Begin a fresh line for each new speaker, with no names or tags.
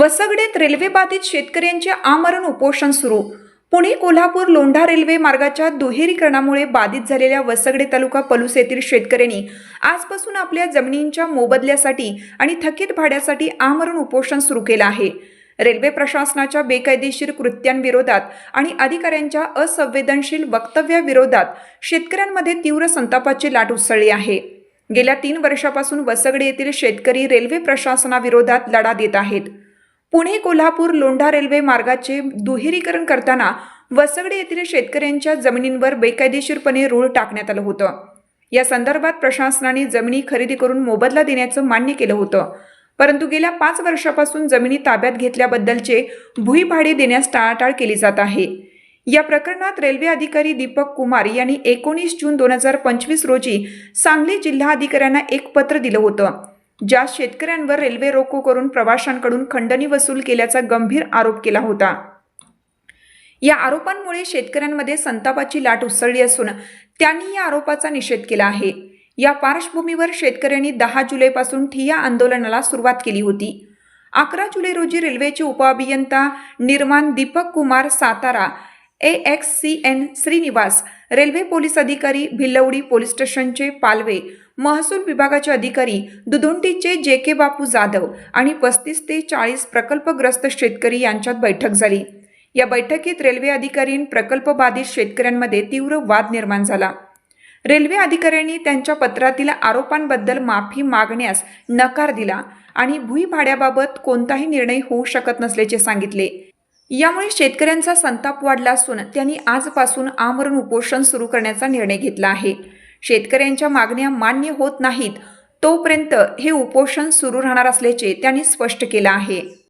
वसगडेत railway बाधित शेतकऱ्यांचे आमरण उपोषण सुरू. पुणे कोल्हापूर लोंढा रेल्वे मार्गाच्या दुहेरीकरणामुळे बाधित झालेल्या वसगडे तालुका पलूस येथील शेतकऱ्यांनी आजपासून आपल्या जमिनींच्या मोबदल्यासाठी आणि थकीत भाड्यासाठी आमरण उपोषण सुरू केलं आहे. रेल्वे प्रशासनाच्या बेकायदेशीर कृत्यांविरोधात आणि अधिकाऱ्यांच्या असंवेदनशील वक्तव्याविरोधात शेतकऱ्यांमध्ये तीव्र संतापाची लाट उसळली आहे. गेल्या तीन वर्षापासून वसगडे येथील शेतकरी रेल्वे प्रशासनाविरोधात लढा देत आहेत. पुणे कोल्हापूर लोंढा रेल्वे मार्गाचे दुहेरीकरण करताना वसगडे येथील शेतकऱ्यांच्या जमिनींवर बेकायदेशीरपणे रूळ टाकण्यात आलं होतं. या संदर्भात प्रशासनाने जमिनी खरेदी करून मोबदला देण्याचं मान्य केलं होतं. परंतु गेल्या पाच वर्षापासून जमिनी ताब्यात घेतल्याबद्दलचे भुईभाडे देण्यास टाळाटाळ केली जात आहे. या प्रकरणात रेल्वे अधिकारी दीपक कुमार यांनी एकोणीस जून दोन हजार पंचवीस रोजी सांगली जिल्हा अधिकाऱ्यांना एक पत्र दिलं होतं. ज्या शेतकऱ्यांवर रेल्वे रोको करून प्रवाशांकडून खंडणी वसूल केल्याचा गंभीर आरोप केला होता. या आरोपांमुळे शेतकऱ्यांमध्ये संतापाची लाट उसळली असून त्यांनी या आरोपाचा निषेध केला आहे. या पार्श्वभूमीवर शेतकऱ्यांनी दहा जुलैपासून ठिय्या आंदोलनाला सुरुवात केली होती. अकरा जुलै रोजी रेल्वेचे उपअभियंता निर्माण Deepak Kumar Satara A X C N Srinivas railway police अधिकारी भिल्लवडी पोलीस स्टेशनचे पालवे महसूल विभागाचे अधिकारी दुधोंटीचे जे के बापू जाधव आणि पस्तीस ते चाळीस प्रकल्पग्रस्त शेतकरी यांच्यात बैठक झाली. या बैठकीत रेल्वे अधिकारी प्रकल्पबाधित शेतकऱ्यांमध्ये तीव्र वाद निर्माण झाला. रेल्वे अधिकाऱ्यांनी त्यांच्या पत्रातील आरोपांबद्दल माफी मागण्यास नकार दिला आणि भुईभाड्याबाबत कोणताही निर्णय होऊ शकत नसल्याचे सांगितले. यामुळे शेतकऱ्यांचा संताप वाढला असून त्यांनी आजपासून आमरण उपोषण सुरू करण्याचा निर्णय घेतला आहे. शेतकऱ्यांच्या मागण्या मान्य होत नाहीत तोपर्यंत हे उपोषण सुरू राहणार असल्याचे त्यांनी स्पष्ट केलं आहे.